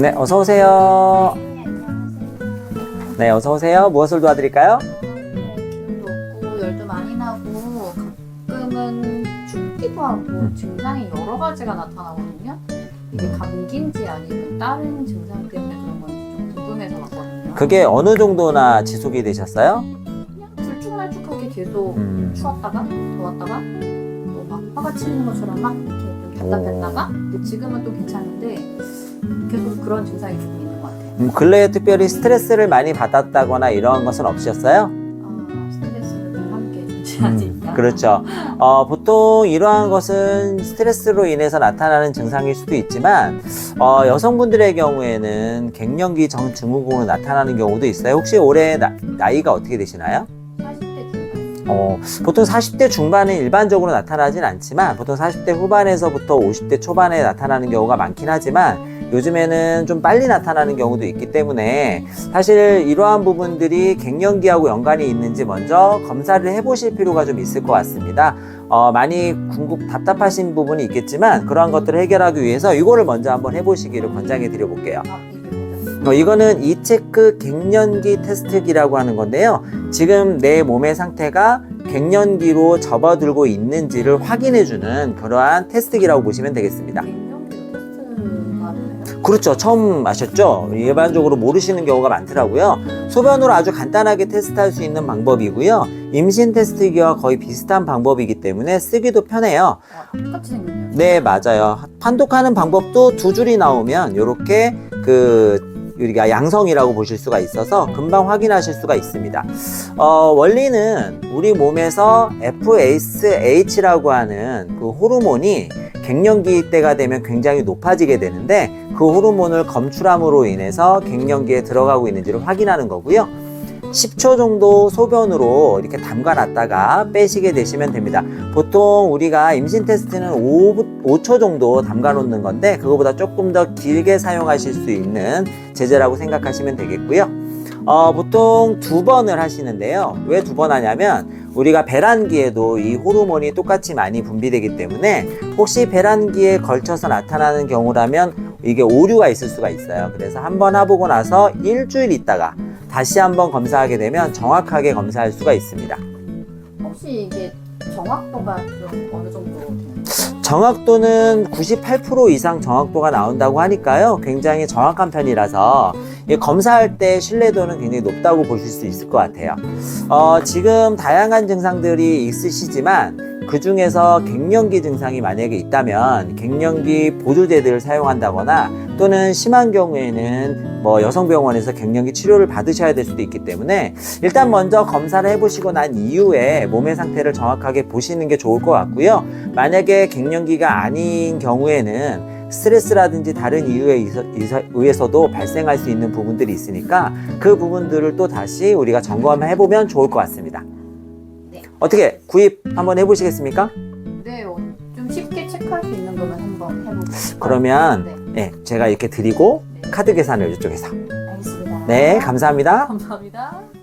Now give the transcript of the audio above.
네, 어서 오세요. 네, 어서 오세요. 무엇을 도와드릴까요? 기운도 없고 열도 많이 나고 가끔은 춥기도 하고 증상이 여러 가지가 나타나거든요. 이게 감기인지 아니면 다른 증상 때문에 그런 건지 좀 궁금해서 왔거든요. 그게 어느 정도나 지속이 되셨어요? 그냥 들쭉날쭉하게 계속 음. 추웠다가 더웠다가 뭐막 화가 치는 것처럼 막 이렇게 좀 답답했다가 근데 지금은 또 괜찮은데 계속 그런 증상이 조금 있는 것 같아요. 음, 근래에 특별히 스트레스를 많이 받았다거나 이런 것은 없으셨어요? 아, 스트레스를 좀 함께 존재하니까. 그렇죠. 어, 보통 이러한 것은 스트레스로 인해서 나타나는 증상일 수도 있지만 어, 여성분들의 경우에는 갱년기 전 증후군으로 나타나는 경우도 있어요. 혹시 올해 나, 나이가 어떻게 되시나요? 40대 중반. 어, 보통 40대 중반에 일반적으로 나타나진 않지만 보통 40대 후반에서부터 50대 초반에 나타나는 경우가 많긴 하지만 요즘에는 좀 빨리 나타나는 경우도 있기 때문에 사실 이러한 부분들이 갱년기하고 연관이 있는지 먼저 검사를 해보실 필요가 좀 있을 것 같습니다. 어, 많이 궁금, 답답하신 부분이 있겠지만 그러한 것들을 해결하기 위해서 이거를 먼저 한번 해보시기를 권장해 드려볼게요. 어, 이거는 이체크 갱년기 테스트기라고 하는 건데요. 지금 내 몸의 상태가 갱년기로 접어들고 있는지를 확인해주는 그러한 테스트기라고 보시면 되겠습니다. 그렇죠. 처음 아셨죠? 일반적으로 모르시는 경우가 많더라고요. 소변으로 아주 간단하게 테스트할 수 있는 방법이고요. 임신 테스트기와 거의 비슷한 방법이기 때문에 쓰기도 편해요. 아, 똑같이 생겼네요. 네, 맞아요. 판독하는 방법도 두 줄이 나오면 이렇게 그 우리가 양성이라고 보실 수가 있어서 금방 확인하실 수가 있습니다. 어, 원리는 우리 몸에서 FSH라고 하는 그 호르몬이 갱년기 때가 되면 굉장히 높아지게 되는데 그 호르몬을 검출함으로 인해서 갱년기에 들어가고 있는지를 확인하는 거고요. 10초 정도 소변으로 이렇게 담가 놨다가 빼시게 되시면 됩니다. 보통 우리가 임신 테스트는 5, 5초 정도 담가 놓는 건데 그거보다 조금 더 길게 사용하실 수 있는 제재라고 생각하시면 되겠고요. 어, 보통 두 번을 하시는데요. 왜 두 번 하냐면 우리가 배란기에도 이 호르몬이 똑같이 많이 분비되기 때문에 혹시 배란기에 걸쳐서 나타나는 경우라면 이게 오류가 있을 수가 있어요. 그래서 한번 해보고 나서 일주일 있다가 다시 한번 검사하게 되면 정확하게 검사할 수가 있습니다. 혹시 이게 정확도가 좀 어느 정도? 정확도는 98% 이상 정확도가 나온다고 하니까요. 굉장히 정확한 편이라서 이 검사할 때 신뢰도는 굉장히 높다고 보실 수 있을 것 같아요. 어, 지금 다양한 증상들이 있으시지만 그 중에서 갱년기 증상이 만약에 있다면 갱년기 보조제들을 사용한다거나 또는 심한 경우에는 뭐 여성병원에서 갱년기 치료를 받으셔야 될 수도 있기 때문에 일단 먼저 검사를 해보시고 난 이후에 몸의 상태를 정확하게 보시는 게 좋을 것 같고요. 만약에 갱년기가 아닌 경우에는 스트레스라든지 다른 이유에 의해서- 의해서도 발생할 수 있는 부분들이 있으니까 그 부분들을 또 다시 우리가 점검해 보면 좋을 것 같습니다. 네. 어떻게 구입 한번 해보시겠습니까? 네, 어, 좀 쉽게 체크할 수 있는 거면 한번 해보겠습니다. 그러면 네, 네, 제가 이렇게 드리고 네. 카드 계산을 이쪽에서. 알겠습니다. 네, 감사합니다. 감사합니다.